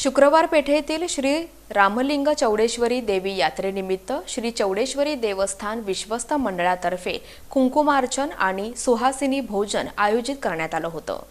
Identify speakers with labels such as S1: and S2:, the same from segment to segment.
S1: शुक्रवार पेठेतील श्री रामलिंग चौडेश्वरी देवी यात्रेनिमित्त श्री चौडेश्वरी देवस्थान विश्वस्त मंडळातर्फे कुंकुमार्चन आणि सुहासिनी भोजन आयोजित करण्यात आलं होतं.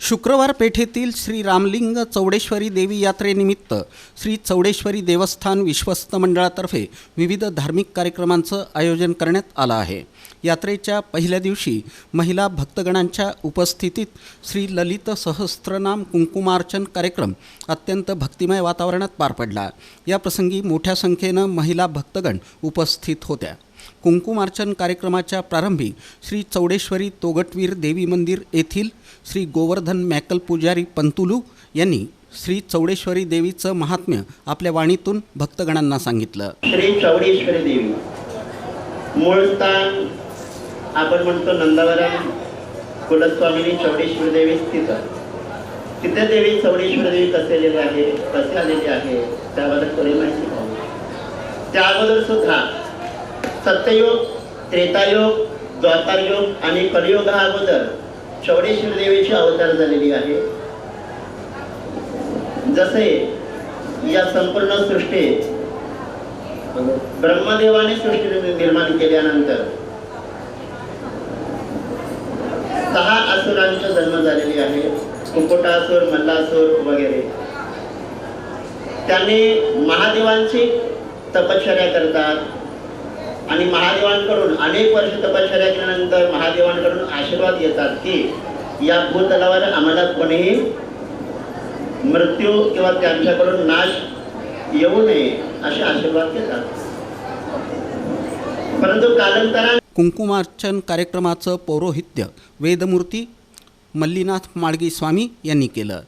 S2: शुक्रवार पेठेतील श्री रामलिंग चौडेश्वरी देवी यात्रेनिमित्त श्री चौडेश्वरी देवस्थान विश्वस्त मंडळातर्फे विविध धार्मिक कार्यक्रमांचं आयोजन करण्यात आलं आहे. यात्रेच्या पहिल्या दिवशी महिला भक्तगणांच्या उपस्थितीत श्री ललित सहस्त्रनाम कुंकुमार्चन कार्यक्रम अत्यंत भक्तिमय वातावरणात पार पडला. याप्रसंगी मोठ्या संख्येनं महिला भक्तगण उपस्थित होत्या. कुंकुमार्चन कार्यक्रमाच्या प्रारंभी श्री चौडेश्वरी तोगटवीर देवी मंदिर येथील श्री गोवर्धन मॅकल पुजारी पंतुलू यांनी श्री चौडेश्वरी देवीचं महात्म्य आपल्या वाणीतून भक्तगणांना सांगितलं.
S3: श्री चौडेश्वरी देवी. मूळ आपण म्हणतो नंदवरम कुलस्वामिनी चौडेश्वरी देवी स्थित तिथे देवी चौडेश्वरी देवी कसे आहे? कसे आलेली आहे? त्याबद्दल थोडी माहिती पाहू. त्याबद्दल सुद्धा सत्ययोग त्रेतायोग द्वातारयोग आणि कलियुगा अगोदर चौडेश्वर देवीची अवतार झालेली आहे. जसे या संपूर्ण सृष्टीत ब्रह्मदेवाने सृष्टी निर्माण केल्यानंतर सहा असुरांचा जन्म झालेली आहे कुकुटासुर मल्लासुर वगैरे. त्यांनी महादेवांची तपश्चर्या करतात आणि महादेवांकडून अनेक वर्ष तपश्चर्या केल्यानंतर महादेवांकडून आशीर्वाद येतात की या भूतलावर आम्हाला कोणीही मृत्यू किंवा त्यांच्याकडून नाश येऊ नये असे आशीर्वाद देतात. परंतु कालांतराने
S2: कुंकुमार्चन कार्यक्रमाचं पौरोहित्य वेदमूर्ती मल्लीनाथ माळगी स्वामी यांनी केलं.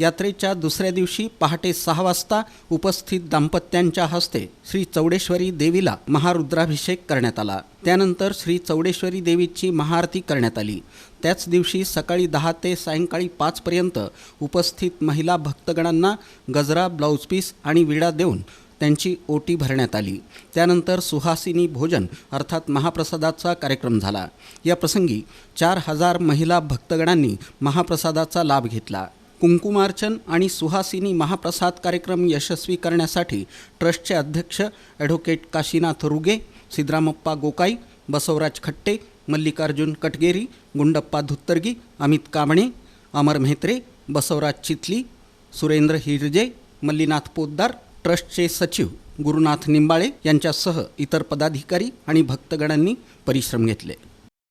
S2: यात्रेच्या दुसऱ्या दिवशी पहाटे सहा वाजता उपस्थित दाम्पत्यांच्या हस्ते श्री चौडेश्वरी देवीला महारुद्राभिषेक करण्यात आला. त्यानंतर श्री चौडेश्वरी देवीची महाआरती करण्यात आली. त्याच दिवशी सकाळी दहा ते सायंकाळी पाचपर्यंत उपस्थित महिला भक्तगणांना गजरा ब्लाऊज पीस आणि विडा देऊन त्यांची ओटी भरण्यात आली. त्यानंतर सुहासिनी भोजन अर्थात महाप्रसादाचा कार्यक्रम झाला. या प्रसंगी चार हजार महिला भक्तगणांनी महाप्रसादाचा लाभ घेतला. कुंकुमार्चन आणि सुहासिनी महाप्रसाद कार्यक्रम यशस्वी करण्यासाठी ट्रस्टचे अध्यक्ष ॲडव्होकेट काशीनाथ रुगे सिद्रामप्पा गोकाई बसवराज खट्टे मल्लिकार्जुन कटगेरी गुंडप्पा धुत्तरगी अमित कांबणे अमर म्हेत्रे बसवराज चितली सुरेंद्र हिरजे मल्लीनाथ पोद्दार ट्रस्टचे सचिव गुरुनाथ निंबाळे यांच्यासह इतर पदाधिकारी आणि भक्तगणांनी परिश्रम घेतले.